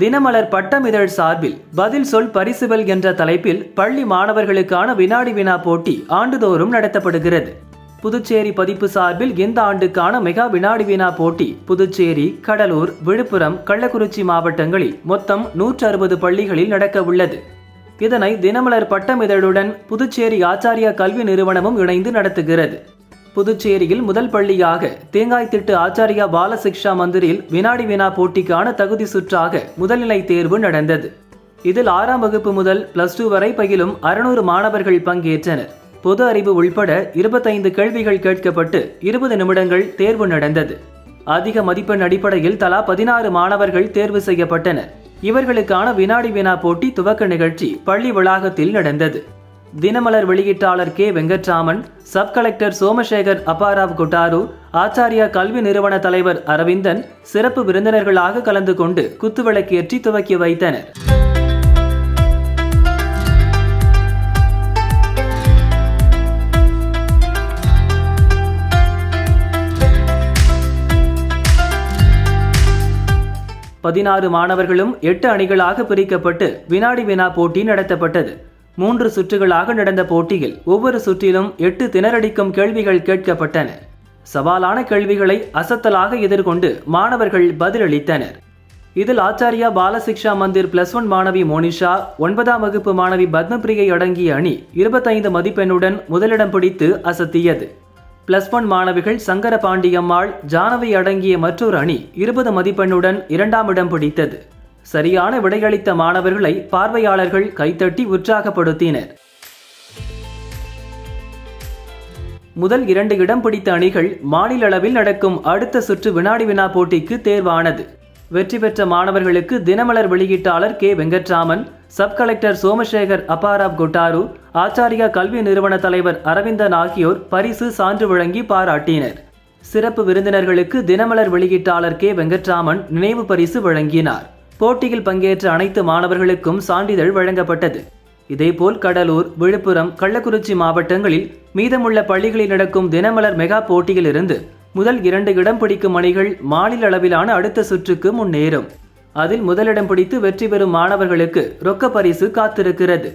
தினமலர் பட்டமிதழ் சார்பில் பதில் சொல் பரிசுகள் என்ற தலைப்பில் பள்ளி மாணவர்களுக்கான வினாடி வினா போட்டி ஆண்டுதோறும் நடத்தப்படுகிறது. புதுச்சேரி பதிப்பு சார்பில் இந்த ஆண்டுக்கான மெகா வினாடி வினா போட்டி புதுச்சேரி கடலூர் விழுப்புரம் கள்ளக்குறிச்சி மாவட்டங்களில் மொத்தம் நூற்று அறுபது பள்ளிகளில் நடக்க உள்ளது. இதனை தினமலர் பட்டமிதழுடன் புதுச்சேரி ஆச்சாரியா கல்வி நிறுவனமும் இணைந்து நடத்துகிறது. புதுச்சேரியில் முதல் பள்ளியாக தேங்காய்த்திட்டு ஆச்சாரியா பாலசிக்ஷா மந்திரில் வினாடி வினா போட்டிக்கான தகுதி சுற்றாக முதல்நிலை தேர்வு நடந்தது. இதில் ஆறாம் வகுப்பு முதல் பிளஸ் டூ வரை பயிலும் அறுநூறு மாணவர்கள் பங்கேற்றனர். பொது அறிவு உள்பட இருபத்தைந்து கேள்விகள் கேட்கப்பட்டு இருபது நிமிடங்கள் தேர்வு நடந்தது. அதிக மதிப்பெண் அடிப்படையில் தலா பதினாறு மாணவர்கள் தேர்வு செய்யப்பட்டனர். இவர்களுக்கான வினாடி வினா போட்டி துவக்க நிகழ்ச்சி பள்ளி வளாகத்தில் நடந்தது. Dinamalar வெளியீட்டாளர் K. Venkatraman sub collector Somasekhar Apparao Kottaru Acharya கல்வி நிறுவன தலைவர் அரவிந்தன் சிறப்பு விருந்தினர்களாக கலந்து கொண்டு குத்துவிளக்கேற்றி துவக்கி வைத்தனர். பதினாறு மாணவர்களும் எட்டு அணிகளாக பிரிக்கப்பட்டு வினாடி வினா போட்டி நடத்தப்பட்டது. மூன்று சுற்றுகளாக நடந்த போட்டியில் ஒவ்வொரு சுற்றிலும் எட்டு திணறடிக்கும் கேள்விகள் கேட்கப்பட்டன. சவாலான கேள்விகளை அசத்தலாக எதிர்கொண்டு மாணவர்கள் பதிலளித்தனர். இதில் ஆச்சாரியா பாலசிக்ஷா மந்திர் பிளஸ் ஒன் மாணவி மோனிஷா ஒன்பதாம் வகுப்பு மாணவி பத்மபிரியை அடங்கிய அணி இருபத்தைந்து மதிப்பெண்ணுடன் முதலிடம் பிடித்து அசத்தியது. பிளஸ் ஒன் மாணவிகள் சங்கர பாண்டியம்மாள் ஜானவி அடங்கிய மற்றொரு அணி இருபது மதிப்பெண்ணுடன் இரண்டாம் இடம் பிடித்தது. சரியான விடையளித்த மாணவர்களை பார்வையாளர்கள் கைத்தட்டி உற்சாகப்படுத்தினர். முதல் இரண்டு இடம் பிடித்த அணிகள் மாநில அளவில் நடக்கும் அடுத்த சுற்று வினாடி வினா போட்டிக்கு தேர்வானது. வெற்றி பெற்ற மாணவர்களுக்கு Dinamalar வெளியீட்டாளர் K. Venkatraman sub collector Somasekhar Apparao Kottaru Acharya கல்வி நிறுவன தலைவர் அரவிந்தன் ஆகியோர் பரிசு சான்று வழங்கி பாராட்டினர். சிறப்பு விருந்தினர்களுக்கு தினமலர் வெளியீட்டாளர் கே. வெங்கட்ராமன் நினைவு பரிசு வழங்கினார். போட்டியில் பங்கேற்ற அனைத்து மாணவர்களுக்கும் சான்றிதழ் வழங்கப்பட்டது. இதேபோல் கடலூர் விழுப்புரம் கள்ளக்குறிச்சி மாவட்டங்களில் மீதமுள்ள பள்ளிகளில் நடக்கும் தினமலர் மெகா போட்டியிலிருந்து முதல் இரண்டு இடம் பிடிக்கும் அணிகள் மாநில அளவிலான அடுத்த சுற்றுக்கு முன்னேறும். அதில் முதலிடம் பிடித்து வெற்றி பெறும் மாணவர்களுக்கு ரொக்க பரிசு காத்திருக்கிறது.